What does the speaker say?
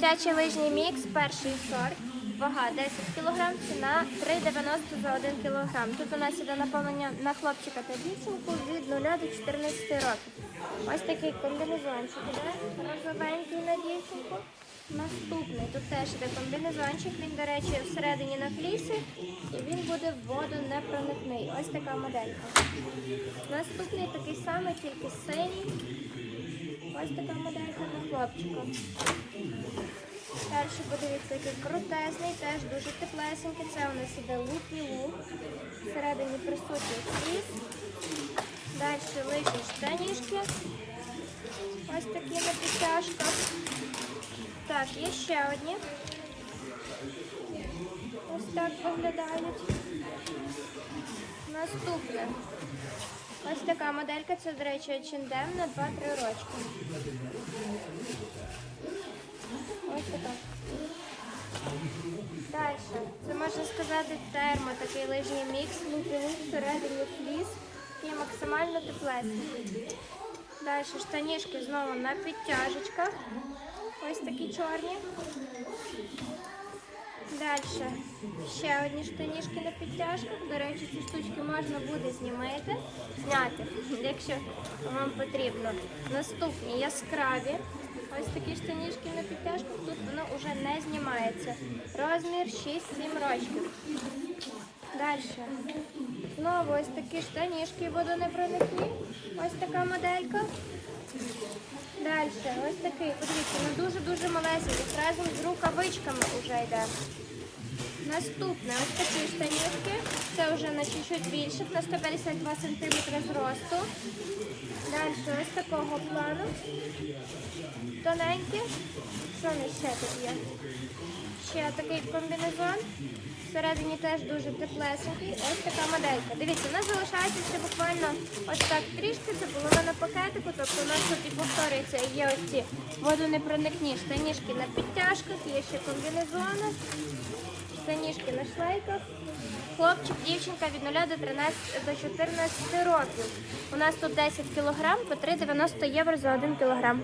Дитячий лижній мікс, перший сорт, вага 10 кг, ціна 3,90 за 1 кг. Тут у нас іде наповнення на хлопчика та дівчинку від 0 до 14 років. Ось такий комбінезончик іде, розовенький на дівчинку. Наступний, тут теж іде комбінезончик, він, до речі, всередині на флісі, і він буде в воду непроникний. Ось така моделька. Наступний такий самий, тільки синій. Ось така моделька на хлопчика. Перший, подивіться, який крутезний, теж дуже теплесенький. Це у нас іде лупні лук. Всередині присутній фліс. Далі лижні штанішки. Ось такі на підтяжках. Так, є ще одні. Ось так виглядають. Наступне. Ось така моделька, це, до речі, H&M на 2-3 рочки. Ось така. Далі. Це можна сказати термо, такий лижній мікс, лупілук, всередині фліс і максимально теплесенький. Далі штанішки знову на підтяжечках. Ось такі чорні. Далі ще одні штанішки на підтяжках. До речі, ці штучки можна буде знімати, зняти, якщо вам потрібно. Наступні яскраві. Ось такі штанішки на підтяжках. Тут воно вже не знімається. Розмір 6-7 рочків. Далі. Знову ось такі штанішки водонепроникні. Ось така моделька. Далі, ось такий, подивіться, ну дуже-дуже малесенький, разом з рукавичками вже йде. Наступне, ось такі штанівки. Це вже на чуть-чуть більше, на 152 см зросту. Далі ось такого плану. Тоненькі. Що в ще тут є? Ще такий комбінезон. Всередині теж дуже теплесенький. Ось така моделька. Дивіться, у нас залишається ще буквально ось так трішки, це половина пакетику, тобто у нас тут і повторюється є ось ці водонепроникні штанішки на підтяжках, є ще комбінезони, штанішки на шлейках. Хлопчик, дівчинка від 0 до 13 до 14 років. У нас тут 10 кг по 3,90 євро за 1 кг.